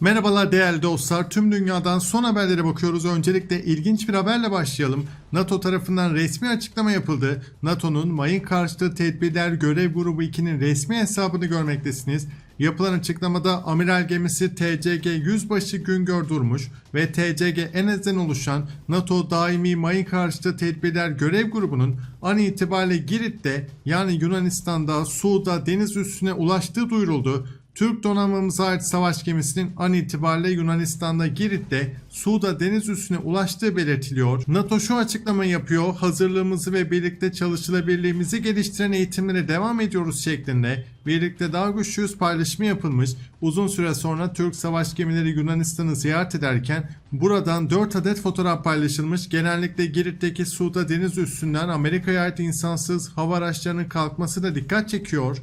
Merhabalar değerli dostlar. Tüm dünyadan son haberlere bakıyoruz. Öncelikle ilginç bir haberle başlayalım. NATO tarafından resmi açıklama yapıldı. NATO'nun mayın karşıtı tedbirler görev grubu 2'nin resmi hesabını görmektesiniz. Yapılan açıklamada amiral gemisi TCG Yüzbaşı Güngör Durmuş ve TCG Enes'den oluşan NATO daimi mayın karşıtı tedbirler görev grubunun an itibariyle Girit'te yani Yunanistan'da Su'da deniz üstüne ulaştığı duyuruldu. Türk donanmamıza ait savaş gemisinin an itibariyle Yunanistan'da Girit'te Su'da deniz üstüne ulaştığı belirtiliyor. NATO şu açıklamayı yapıyor. Hazırlığımızı ve birlikte çalışılabilirliğimizi geliştiren eğitimlere devam ediyoruz şeklinde. Birlikte daha güçlüyüz paylaşımı yapılmış. Uzun süre sonra Türk savaş gemileri Yunanistan'ı ziyaret ederken buradan 4 adet fotoğraf paylaşılmış. Genellikle Girit'teki Su'da deniz üstünden Amerika'ya ait insansız hava araçlarının kalkması da dikkat çekiyor.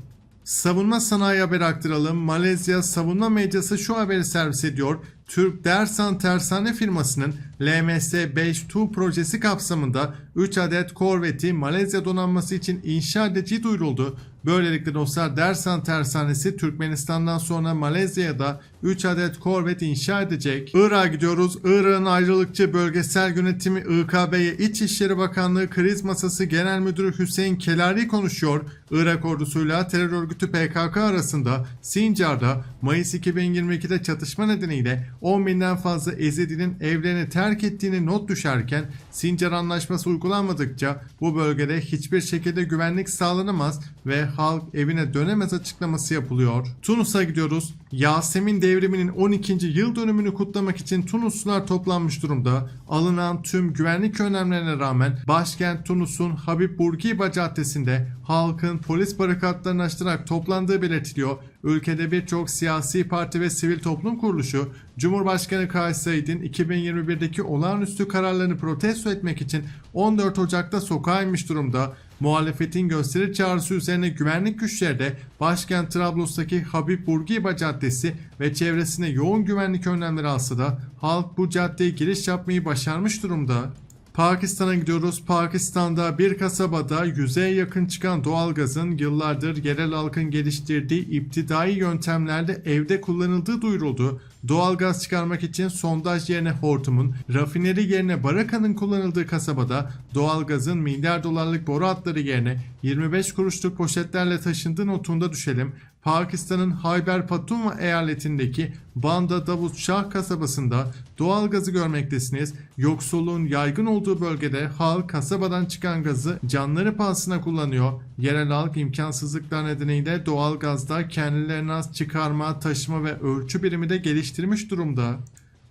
Savunma sanayi haberi aktaralım. Malezya savunma medyası şu haberi servis ediyor. Türk Dersan Tersane firmasının LMS-5 projesi kapsamında 3 adet korveti Malezya donanması için inşa edeceği duyuruldu. Böylelikle dostlar Dersan Tersanesi Türkmenistan'dan sonra Malezya'da 3 adet korvet inşa edecek. Irak'a gidiyoruz. Irak'ın ayrılıkçı bölgesel yönetimi İKB'ye İçişleri Bakanlığı Kriz Masası Genel Müdürü Hüseyin Kelari konuşuyor. Irak ordusuyla terör örgütü PKK arasında Sincar'da Mayıs 2022'de çatışma nedeniyle 10 binden fazla Ezidinin evlerini terk ettiğini not düşerken Sincar Anlaşması uygulanmadıkça bu bölgede hiçbir şekilde güvenlik sağlanamaz ve halk evine dönemez açıklaması yapılıyor. Tunus'a gidiyoruz. Yasemin devriminin 12. yıl dönümünü kutlamak için Tunuslular toplanmış durumda. Alınan tüm güvenlik önlemlerine rağmen başkent Tunus'un Habib Bourguiba caddesinde halkın polis barikatlarını açtırarak toplandığı belirtiliyor. Ülkede birçok siyasi parti ve sivil toplum kuruluşu Cumhurbaşkanı Kais Said'in 2021'deki olağanüstü kararlarını protesto etmek için 14 Ocak'ta sokağa inmiş durumda. Muhalefetin gösteri çağrısı üzerine güvenlik güçleri de başkent Trablus'taki Habib Bourguiba Caddesi ve çevresine yoğun güvenlik önlemleri alsa da halk bu caddeye giriş yapmayı başarmış durumda. Pakistan'a gidiyoruz. Pakistan'da bir kasabada yüzeye yakın çıkan doğalgazın yıllardır yerel halkın geliştirdiği iptidai yöntemlerle evde kullanıldığı duyuruldu. Doğalgaz çıkarmak için sondaj yerine hortumun, rafineri yerine barakanın kullanıldığı kasabada doğalgazın milyar dolarlık boru hatları yerine 25 kuruşluk poşetlerle taşındığı notunda düşelim. Pakistan'ın Hayber Patunva eyaletindeki Banda Davut Şah kasabasında doğalgazı görmektesiniz. Yoksulluğun yaygın olduğu bölgede halk kasabadan çıkan gazı canları pahasına kullanıyor. Yerel halk imkansızlıklar nedeniyle doğalgazda kendilerine az çıkarma, taşıma ve ölçü birimi de geliştirmiş durumda.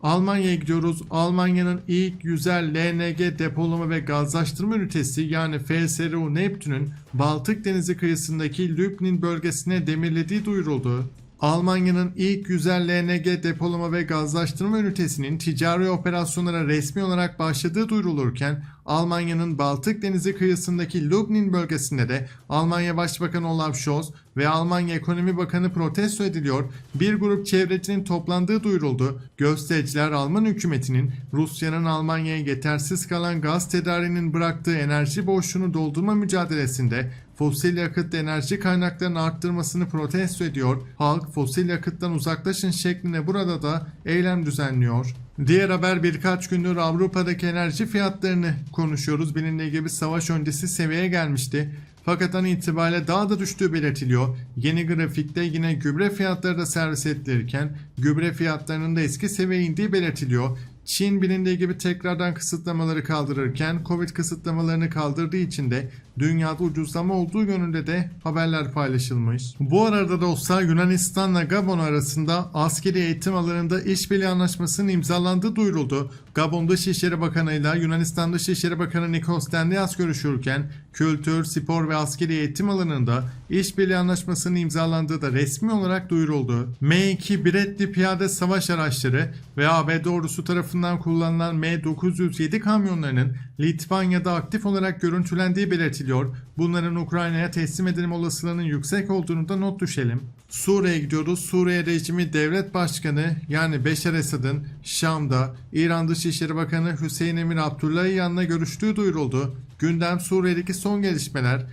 Almanya'ya gidiyoruz. Almanya'nın ilk yüzer LNG depolama ve gazlaştırma ünitesi yani FSRU Neptün'ün Baltık Denizi kıyısındaki Lübnin bölgesine demirlediği duyuruldu. Almanya'nın ilk yüzer LNG depolama ve gazlaştırma ünitesinin ticari operasyonlara resmi olarak başladığı duyurulurken Almanya'nın Baltık Denizi kıyısındaki Lübnin bölgesinde de Almanya Başbakanı Olaf Scholz ve Almanya Ekonomi Bakanı protesto ediliyor. Bir grup çevrecinin toplandığı duyuruldu. Göstericiler Alman hükümetinin Rusya'nın Almanya'ya yetersiz kalan gaz tedariğinin bıraktığı enerji boşluğunu doldurma mücadelesinde fosil yakıt enerji kaynaklarını arttırmasını protesto ediyor. Halk fosil yakıttan uzaklaşın şeklinde burada da eylem düzenliyor. Diğer haber birkaç gündür Avrupa'daki enerji fiyatlarını konuşuyoruz. Bilindiği gibi savaş öncesi seviyeye gelmişti. Fakat an itibariyle daha da düştüğü belirtiliyor. Yeni grafikte yine gübre fiyatları da servis edilirken gübre fiyatlarının da eski seviyeye indiği belirtiliyor. Çin bilindiği gibi tekrardan kısıtlamaları kaldırırken Covid kısıtlamalarını kaldırdığı için de dünyada ucuzlama olduğu yönünde de haberler paylaşılmış. Bu arada dostlar Yunanistan'la Gabon arasında askeri eğitim alanında işbirliği anlaşmasının imzalandığı duyuruldu. Gabon Dışişleri Bakanı ile Yunanistan Dışişleri Bakanı Nikos Dendias görüşürken kültür, spor ve askeri eğitim alanında işbirliği anlaşmasının imzalandığı da resmi olarak duyuruldu. M2 Bradley piyade savaş araçları ve ABD ordusu tarafından kullanılan M907 kamyonlarının Litvanya'da aktif olarak görüntülendiği belirtiliyor. Bunların Ukrayna'ya teslim edilme olasılığının yüksek olduğunu da not düşelim. Suriye'ye gidiyoruz. Suriye rejimi devlet başkanı yani Beşar Esad'ın Şam'da İran Dışişleri Bakanı Hüseyin Emir Abdullahi yanına görüştüğü duyuruldu. Gündem Suriye'deki son gelişmeler.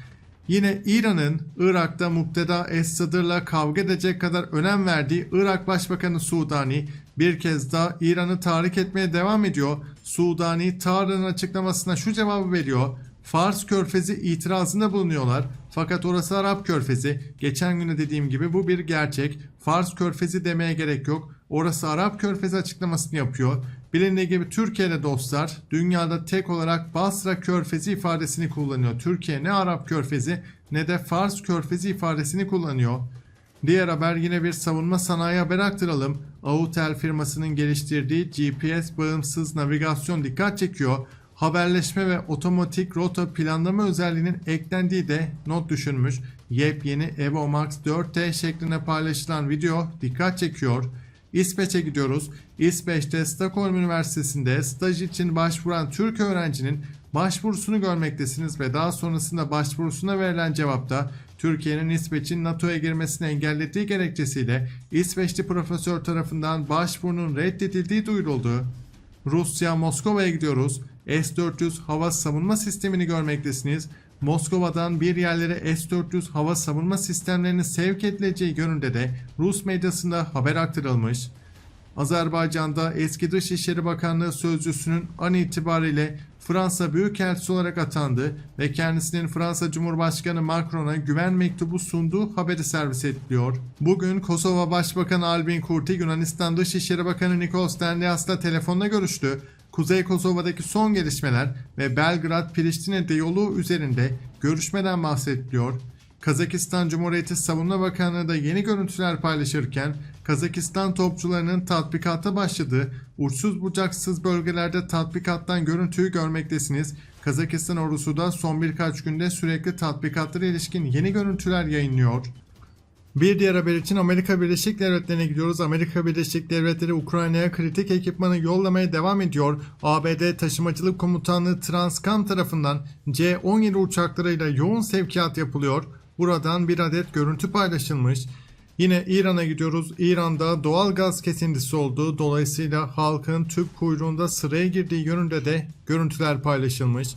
Yine İran'ın Irak'ta Mukteda Es-Sadır'la kavga edecek kadar önem verdiği Irak Başbakanı Sudani bir kez daha İran'ı tahrik etmeye devam ediyor. Sudani Tarık'ın açıklamasına şu cevabı veriyor. Fars Körfezi itirazında bulunuyorlar. Fakat orası Arap Körfezi. Geçen günde dediğim gibi bu bir gerçek. Fars Körfezi demeye gerek yok. Orası Arap Körfezi açıklamasını yapıyor. Bilindiği gibi Türkiye'de dostlar dünyada tek olarak Basra Körfezi ifadesini kullanıyor. Türkiye ne Arap Körfezi ne de Fars Körfezi ifadesini kullanıyor. Diğer haber yine bir savunma sanayi haberi aktaralım. Autel firmasının geliştirdiği GPS bağımsız navigasyon dikkat çekiyor. Haberleşme ve otomatik rota planlama özelliğinin eklendiği de not düşülmüş. Yepyeni Evo Max 4T şeklinde paylaşılan video dikkat çekiyor. İsveç'e gidiyoruz. İsveç'te Stockholm Üniversitesi'nde staj için başvuran Türk öğrencinin başvurusunu görmektesiniz ve daha sonrasında başvurusuna verilen cevapta Türkiye'nin İsveç'in NATO'ya girmesini engellediği gerekçesiyle İsveçli profesör tarafından başvurunun reddedildiği duyuruldu. Rusya Moskova'ya gidiyoruz. S-400 hava savunma sistemini görmektesiniz. Moskova'dan bir yerlere S-400 hava savunma sistemlerinin sevk edileceği yönünde de Rus medyasında haber aktarılmış. Azerbaycan'da eski Dışişleri Bakanlığı Sözcüsü'nün an itibariyle Fransa Büyükelçisi olarak atandı ve kendisinin Fransa Cumhurbaşkanı Macron'a güven mektubu sunduğu haberi servis ediliyor. Bugün Kosova Başbakanı Albin Kurti Yunanistan Dışişleri Bakanı Nikos Denlias'la telefonla görüştü. Kuzey Kosova'daki son gelişmeler ve Belgrad-Priştine yolu üzerinde görüşmeden bahsediliyor. Kazakistan Cumhuriyeti Savunma Bakanlığı da yeni görüntüler paylaşırken Kazakistan topçularının tatbikata başladığı uçsuz bucaksız bölgelerde tatbikattan görüntüyü görmektesiniz. Kazakistan ordusu da son birkaç günde sürekli tatbikatlara ilişkin yeni görüntüler yayınlıyor. Bir diğer haber için Amerika Birleşik Devletleri'ne gidiyoruz. Amerika Birleşik Devletleri Ukrayna'ya kritik ekipmanı yollamaya devam ediyor. ABD Taşımacılık Komutanlığı Transcam tarafından C-17 uçaklarıyla yoğun sevkiyat yapılıyor. Buradan bir adet görüntü paylaşılmış. Yine İran'a gidiyoruz. İran'da doğal gaz kesintisi oldu. Dolayısıyla halkın tüp kuyruğunda sıraya girdiği yönünde de görüntüler paylaşılmış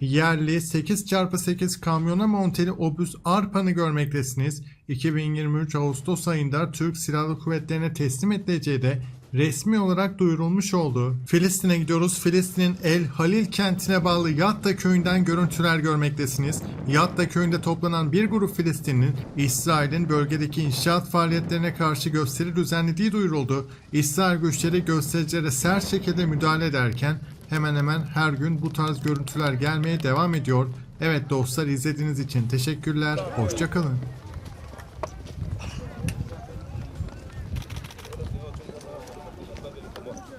yerli 8x8 kamyona monteli obüs Arpan'ı görmektesiniz. 2023 Ağustos ayında Türk Silahlı Kuvvetlerine teslim edileceği de resmi olarak duyurulmuş oldu. Filistin'e gidiyoruz. Filistin'in El Halil kentine bağlı Yatta köyünden görüntüler görmektesiniz. Yatta köyünde toplanan bir grup Filistinlinin İsrail'in bölgedeki inşaat faaliyetlerine karşı gösteri düzenlediği duyuruldu. İsrail güçleri göstericilere sert şekilde müdahale ederken hemen hemen her gün bu tarz görüntüler gelmeye devam ediyor. Evet dostlar izlediğiniz için teşekkürler. Hoşçakalın.